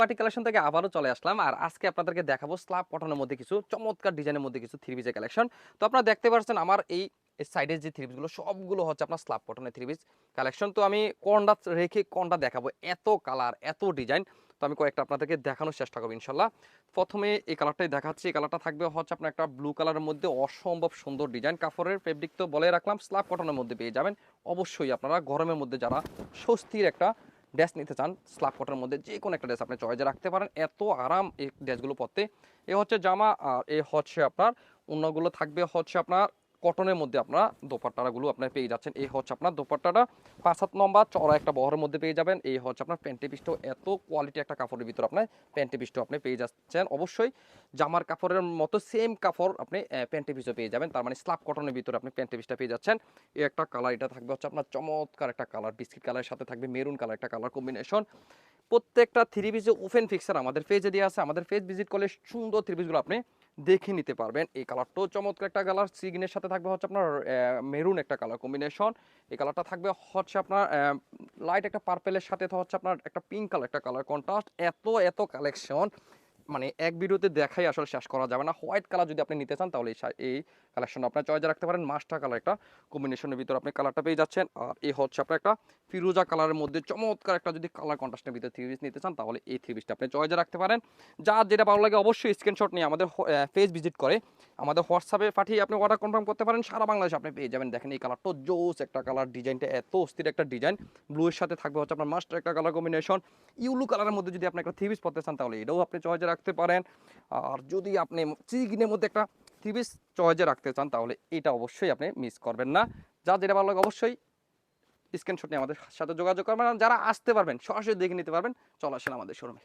বাটি কালেকশন থেকে আবারও চলে আসলাম। আর আজকে আপনাদেরকে দেখাবো স্ল্যাব কটনের মধ্যে কিছু, চমৎকার ডিজাইনের মধ্যে কিছু থ্রি পিসের কালেকশন। তো আপনারা দেখতে পাচ্ছেন আমার এই সাইডের যে থ্রি পিসগুলো সবগুলো হচ্ছে আপনার স্ল্যাব কটনের থ্রি পিস কালেকশন। তো আমি কোনটা রেখে কোনটা দেখাবো, এত কালার, এত ডিজাইন, তো আমি কয়েকটা আপনাদেরকে দেখানোর চেষ্টা করব ইনশাল্লাহ। প্রথমে এই কালারটাই দেখাচ্ছি, এই কালারটা থাকবে হচ্ছে আপনার একটা ব্লু কালারের মধ্যে, অসম্ভব সুন্দর ডিজাইন। কাপড়ের ফেব্রিক তো বলে রাখলাম, স্ল্যাব কটনের মধ্যে পেয়ে যাবেন। অবশ্যই আপনারা গরমের মধ্যে যারা স্বস্তির একটা ড্রেস নিতে চান স্লাব কটার মধ্যে যে কোনো একটা ড্রেস আপনি চয়েজে রাখতে পারেন। এত আরাম এই ড্রেসগুলো পরতে। এ হচ্ছে জামা, আর এ হচ্ছে আপনার অন্যগুলো থাকবে। হচ্ছে আপনার কটনের মধ্যে আপনার দোপাট্টাগুলো আপনার পেয়ে যাচ্ছেন। এই হচ্ছে আপনার দোপাট্টাটা। পাঁচ সাত নম্বর, চড়া একটা বহরের মধ্যে পেয়ে যাবেন। এই হচ্ছে আপনার প্যান্টি পিসটাও এত কোয়ালিটি একটা কাপড়ের ভিতর আপনার প্যান্টি পিসটাও আপনি পেয়ে যাচ্ছেন। অবশ্যই জামার কাপড়ের মতো সেম কাপড় আপনি প্যান্টি পিসও পেয়ে যাবেন। তার মানে স্ল্যাব কটনের ভিতরে আপনি প্যান্টি পিসটা পেয়ে যাচ্ছেন। এই একটা কালার এটা থাকবে হচ্ছে আপনার চমৎকার একটা কালার বিস্কিট কালারের সাথে থাকবে মেরুন কালার একটা কালার কম্বিনেশন প্রত্যেকটা থ্রি পিসে ওপেন ফিক্সার আমাদের পেজে দেওয়া আছে। আমাদের পেজ ভিজিট করলে সুন্দর থ্রি পিসগুলো আপনি দেখে নিতে পারবেন। এই কালারটাও চমৎকার একটা কালার, সিগনের সাথে থাকবে হচ্ছে আপনার মেরুন একটা কালার কম্বিনেশন। এই কালারটা থাকবে হচ্ছে আপনার লাইট একটা পার্পেলের সাথে হচ্ছে আপনার একটা পিঙ্ক কালার, একটা কালার কন্ট্রাস্ট। এত এত কালেকশন। মানে এক ভিডিওতে দেখাই আসলে শেষ করা যাবে না। হোয়াইট কালার যদি আপনি নিতে চান তাহলে এই কালেকশন আপনার চয়েজে রাখতে পারেন। মাস্টার কালার একটা কম্বিনেশনের ভিতরে আপনি কালারটা পেয়ে যাচ্ছেন। আর এই হচ্ছে আপনার একটা ফিরোজা কালারের মধ্যে চমৎকার একটা যদি কালার কন্ট্রাস্টের ভিতরে থ্রি নিতে চান তাহলে এই থ্রি আপনি চয়েজে রাখতে পারেন। যার যেটা ভালো লাগে অবশ্যই স্ক্রিনশট নিয়ে আমাদের ফেস ভিজিট করে আমাদের হোয়াটসঅ্যাপে পাঠিয়ে আপনি অর্ডার কনফার্ম করতে পারেন। সারা বাংলাদেশে আপনি পেয়ে যাবেন। দেখেন এই কালারটা জোস একটা কালার ডিজাইনটা এত অস্থির একটা ডিজাইন ব্লু এর সাথে থাকবে হচ্ছে আপনার মাস্টার একটা কালার কম্বিনেশন ইউলু কালারের মধ্যে যদি আপনি একটা থ্রি পিস পরতে চান, তাহলে এটাও আপনি চয়েজে রাখতে পারেন। আর যদি আপনি চিকিনের মধ্যে একটা থ্রি পিস চয়েজে রাখতে চান, তাহলে এটা অবশ্যই আপনি মিস করবেন না। যা যেটা ভালো লাগে অবশ্যই স্ক্রিনশট নিয়ে আমাদের সাথে যোগাযোগ করবেন। যারা আসতে পারবেন, সরাসরি দেখে নিতে পারবেন, চলে আসেন আমাদের শোরুমে